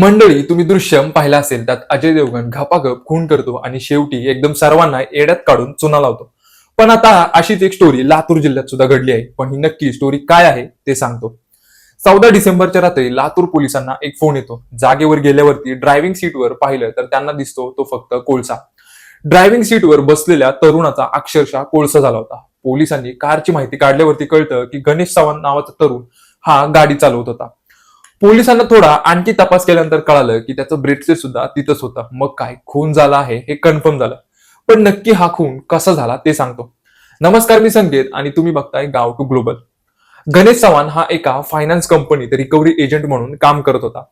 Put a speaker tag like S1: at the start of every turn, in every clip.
S1: मंडळी तुम्ही दृश्यम पाहिला असेल त्यात अजय देवगण घपाघप खून करतो आणि शेवटी एकदम सर्वांना एड्यात काढून चुना लावतो. पण आता अशीच एक स्टोरी लातूर जिल्ह्यात सुद्धा घडली आहे. पण ही नक्की स्टोरी काय आहे ते सांगतो. चौदा डिसेंबरच्या रात्री लातूर पोलिसांना एक फोन येतो. जागेवर गेल्यावरती ड्रायव्हिंग सीटवर पाहिलं तर त्यांना दिसतो तो फक्त कोळसा. ड्रायव्हिंग सीटवर बसलेल्या तरुणाचा अक्षरशः कोळसा झाला होता. पोलिसांनी कारची माहिती काढल्यावरती कळतं की गणेश सावंत नावाचा तरुण हा गाडी चालवत होता. पोलिसांना थोडा आणखी तपास केल्यानंतर कळालं की त्याचं ब्रेडसेट सुद्धा तिथंच होता. मग काय? खून झाला आहे हे कन्फर्म झालं. पण नक्की हा खून कसा झाला ते सांगतो. नमस्कार मी संकेत आणि तुम्ही बघताय गाव टू ग्लोबल. गणेश चव्हाण हा एका फायनान्स कंपनीत रिकव्हरी एजंट म्हणून काम करत होता.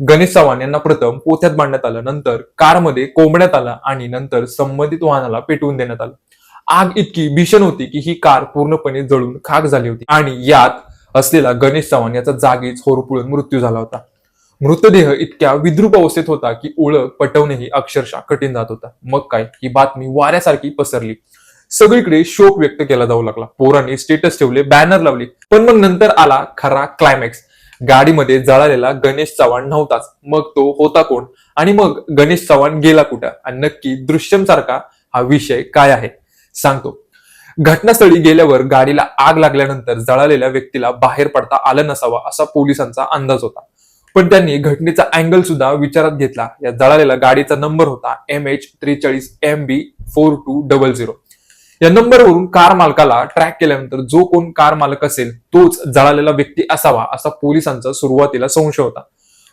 S1: गणेश चव्हाण यांना प्रथम पोथ्यात बांधण्यात आलं नंतर कारमध्ये कोंबण्यात आलं आणि नंतर संबंधित वाहनाला पेटवून देण्यात आलं. आग इतकी भीषण होती की ही कार पूर्णपणे जळून खाक झाली होती आणि यात असलेला गणेश चव्हाण याचा जागीच होरपुळून मृत्यू झाला होता. मृतदेह इतक्या विद्रुप अवस्थेत होता की ओळख पटवणेही अक्षरशः कठीण जात होता. मग काय? ही बातमी वाऱ्यासारखी पसरली. सगळीकडे शोक व्यक्त केला जाऊ लागला. पोरांनी स्टेटस ठेवले बॅनर लावले. पण मग नंतर आला खरा क्लायमॅक्स गाडीमध्ये जळालेला गणेश चव्हाण नव्हताच. मग तो होता कोण? आणि मग गणेश चव्हाण गेला कुठं? आणि नक्की दृश्यम सारखा हा विषय काय आहे? सांगतो. घटनास्थळी गेल्यावर गाडीला आग लागल्यानंतर जळालेल्या व्यक्तीला बाहेर पडता आलं नसावा असा पोलिसांचा अंदाज होता. पण त्यांनी घटनेचा अँगल सुद्धा विचारात घेतला. या जळालेला गाडीचा नंबर होता एम एच त्रेचाळीस M B four two double zero या नंबरवरून कार मालकाला ट्रॅक केल्यानंतर जो कोण कार मालक असेल तोच जळालेला व्यक्ती असावा असा पोलिसांचा सुरुवातीला संशय होता.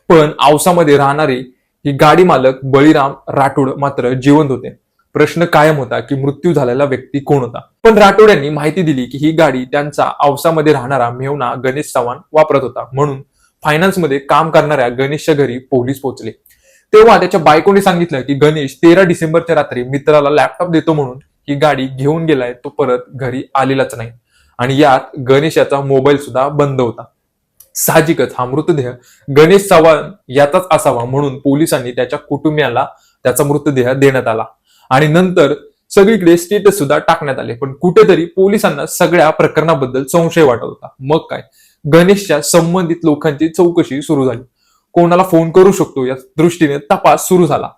S1: पण औसामध्ये राहणारी ही गाडी मालक बळीराम राठोड मात्र जिवंत होते. प्रश्न कायम होता की मृत्यू झालेला व्यक्ती कोण होता? पण राठोड यांनी माहिती दिली की ही गाडी त्यांचा औसामध्ये राहणारा मेवना गणेश चव्हाण वापरत होता. म्हणून फायनान्समध्ये काम करणाऱ्या गणेशच्या घरी पोलीस पोहोचले. तेव्हा त्याच्या बायकोने सांगितलं की गणेश तेरा डिसेंबरच्या रात्री मित्राला लॅपटॉप देतो म्हणून ही गाडी घेऊन गेलाय तो परत घरी आलेलाच नाही. आणि यात गणेशाचा मोबाईल सुद्धा बंद होता. साहजिकच हा मृतदेह गणेश चव्हाण याचाच असावा म्हणून पोलिसांनी त्याच्या कुटुंबियाला त्याचा मृतदेह देण्यात आला. आणि नंतर सगळीकडे स्टेटस सुद्धा टाकण्यात आले. पण कुठेतरी पोलिसांना सगळ्या प्रकरणाबद्दल संशय वाटत होता. मग काय? गणेशच्या संबंधित लोकांची चौकशी सुरू झाली. कोणाला फोन करू शकतो या दृष्टीने तपास सुरू झाला.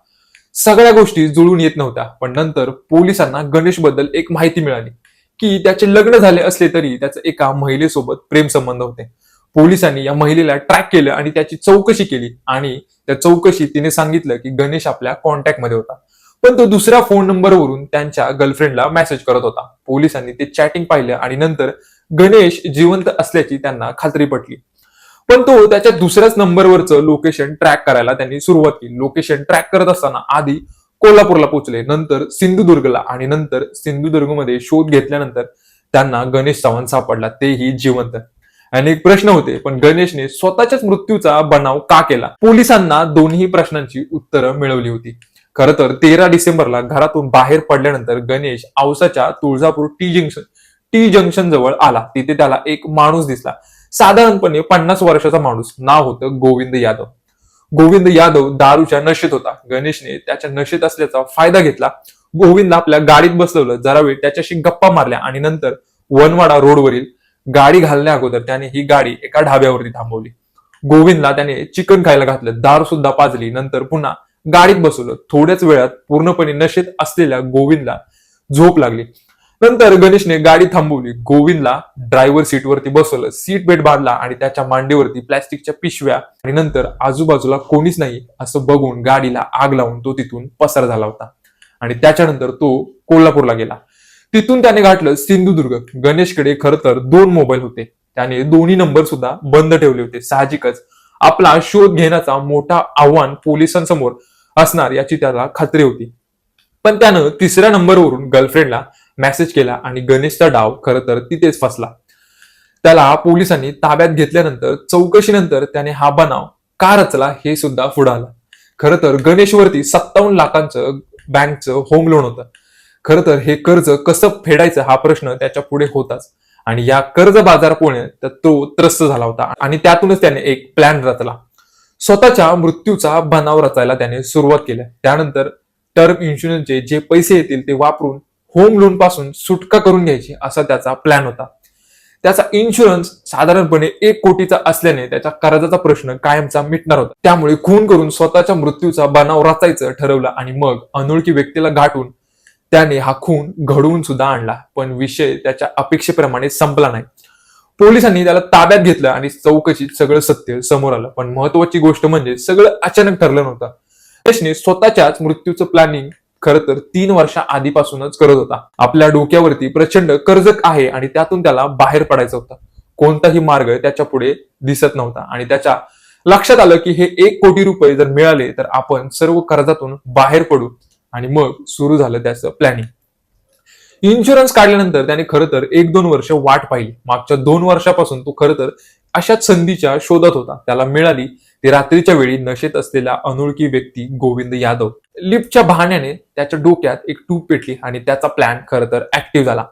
S1: सगळ्या गोष्टी जुळून येत नव्हत्या. पण नंतर पोलिसांना गणेशबद्दल एक माहिती मिळाली. की त्याचे लग्न झाले असले तरी त्याचं एका महिलेसोबत प्रेम संबंध होते. पोलिसांनी या महिलेला ट्रॅक केलं आणि त्याची चौकशी केली. आणि त्या चौकशीत तिने सांगितलं की गणेश आपल्या कॉन्टॅक्टमध्ये होता. पण तो दुसऱ्या फोन नंबरवरून त्यांच्या गर्लफ्रेंडला मेसेज करत होता. पोलिसांनी ते चॅटिंग पाहिलं आणि नंतर गणेश जिवंत असल्याची त्यांना खात्री पटली. पण तो त्याच्या दुसऱ्याच नंबरवरचं लोकेशन ट्रॅक करायला त्यांनी सुरुवात केली. लोकेशन ट्रॅक करत असताना आधी कोल्हापूरला पोहोचले नंतर सिंधुदुर्गला आणि नंतर सिंधुदुर्गमध्ये शोध घेतल्यानंतर त्यांना गणेश सावंत सापडला. तेही जिवंत. अनेक प्रश्न होते पण गणेशने स्वतःच्याच मृत्यूचा बनाव का केला? पोलिसांना दोन्ही प्रश्नांची उत्तरं मिळवली होती. खर तर तेरा डिसेंबरला घरातून बाहेर पडल्यानंतर Ganesh औसाच्या Tuljapur T junction T junction जवळ आला. तिथे त्याला एक माणूस दिसला. साधारणपणे पन्नास वर्षाचा माणूस. नाव होतं गोविंद यादव. गोविंद यादव दारूच्या नशेत होता. गणेशने त्याच्या नशेत असल्याचा फायदा घेतला. गोविंद आपल्या गाडीत बसवलं. जरा वेळ त्याच्याशी गप्पा मारल्या आणि नंतर वनवाडा रोडवरील गाडी घालण्या अगोदर त्याने ही गाडी एका ढाब्यावरती थांबवली. गोविंदला त्याने चिकन खायला घातलं. दारू सुद्धा पाजली. नंतर पुन्हा गाडीत बसवलं. थोड्याच वेळात पूर्णपणे नशेत असलेल्या गोविंदला झोप लागली. नंतर गणेशने गाडी थांबवली. गोविंदला ड्रायव्हर सीटवरती बसवलं. सीट बेल्ट बांधला आणि त्याच्या मांडीवरती प्लॅस्टिकच्या पिशव्या आणि नंतर आजूबाजूला कोणीच नाही असं बघून गाडीला आग लावून तो तिथून पसार झाला होता. आणि त्याच्यानंतर तो कोल्हापूरला गेला. तिथून त्याने गाठलं सिंधुदुर्ग. गणेशकडे खर तर दोन मोबाईल होते. त्याने दोन्ही नंबर सुद्धा बंद ठेवले होते. साहजिकच आपला शोध घेण्याचा मोठा आव्हान पोलिसांसमोर असणार याची त्याला खात्री होती. पण त्यानं तिसऱ्या नंबरवरून गर्लफ्रेंडला मेसेज केला आणि गणेशचा डाव खरं तर तिथेच फसला. त्याला पोलिसांनी ताब्यात घेतल्यानंतर चौकशीनंतर त्याने हा बनाव का रचला हे सुद्धा पुढे आलं. खरं तर गणेशवरती सत्तावन्न लाखांचं बँकचं होम लोन होतं. खरं तर हे कर्ज कसं फेडायचं हा प्रश्न त्याच्या पुढे होताच. आणि या कर्ज बाजारपुळे तर तो त्रस्त झाला होता आणि त्यातूनच त्याने एक प्लॅन रचला. स्वतःच्या मृत्यूचा बनाव रचायला त्याने सुरुवात केली. त्यानंतर टर्म इन्शुरन्सचे जे पैसे येतील ते वापरून होम लोनपासून सुटका करून घ्यायची असा त्याचा प्लॅन होता. त्याचा इन्शुरन्स साधारणपणे एक कोटीचा असल्याने त्याच्या कर्जाचा प्रश्न कायमचा मिटणार होता. त्यामुळे खून करून स्वतःच्या मृत्यूचा बनाव रचायचं ठरवलं आणि मग अनोळखी व्यक्तीला गाठून त्याने हा खून घडवून सुद्धा आणला. पण विषय त्याच्या अपेक्षेप्रमाणे संपला नाही. पोलिसांनी त्याला ताब्यात घेतलं आणि चौकशीत सगळं सत्य समोर आलं. पण महत्वाची गोष्ट म्हणजे सगळं अचानक ठरलं नव्हतं. यशने स्वतःच्याच मृत्यूचं प्लॅनिंग खर तर तीन वर्षा आधीपासूनच करत होता. आपल्या डोक्यावरती प्रचंड कर्ज आहे आणि त्यातून त्याला बाहेर पडायचं होतं. कोणताही मार्ग त्याच्या पुढे दिसत नव्हता आणि त्याच्या लक्षात आलं की हे एक कोटी रुपये जर मिळाले तर आपण सर्व कर्जातून बाहेर पडू आणि मग सुरू झालं त्याचं प्लॅनिंग इन्शुरन्स काढल्यानंतर त्याने खरं तर एक दोन वर्ष वाट पाहिली. मागच्या दोन वर्षापासून तो खरं तर अशाच संधीच्या शोधात होता. त्याला मिळाली ती रात्रीच्या वेळी नशेत असलेला अनोळखी व्यक्ती गोविंद यादव. लिफ्टच्या बहाण्याने त्याच्या डोक्यात एक टूप पेटली आणि त्याचा प्लॅन खरं तर ऍक्टिव्ह झाला.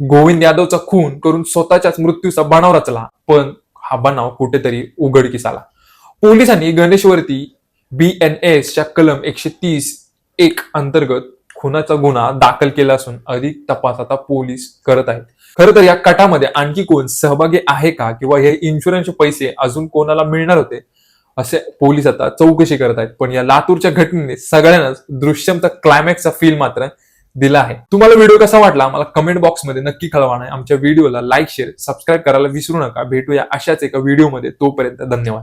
S1: गोविंद यादवचा खून करून स्वतःच्याच मृत्यूचा बनाव रचला पण हा बनाव कुठेतरी उघडकीस आला. पोलिसांनी गणेशवरती बी एन एसच्या कलम एकशे तीस एक अंतर्गत खुनाचा गुन्हा दाखल केला असून अधिक तपास आता पोलीस करत आहेत. खरं तर या कटामध्ये आणखी कोण सहभागी आहे का? किंवा हे इन्शुरन्सचे पैसे अजून कोणाला मिळणार होते? असे पोलीस आता चौकशी करत आहेत. पण या लातूरच्या घटनेने सगळ्यांनाच दृश्यमचा क्लायमॅक्सचा फील मात्र दिला आहे. तुम्हाला व्हिडिओ कसा वाटला? मला कमेंट बॉक्समध्ये नक्की कळवा आमच्या व्हिडिओला लाईक शेअर सबस्क्राईब करायला विसरू नका. भेटूया अशाच एका व्हिडिओमध्ये तोपर्यंत धन्यवाद.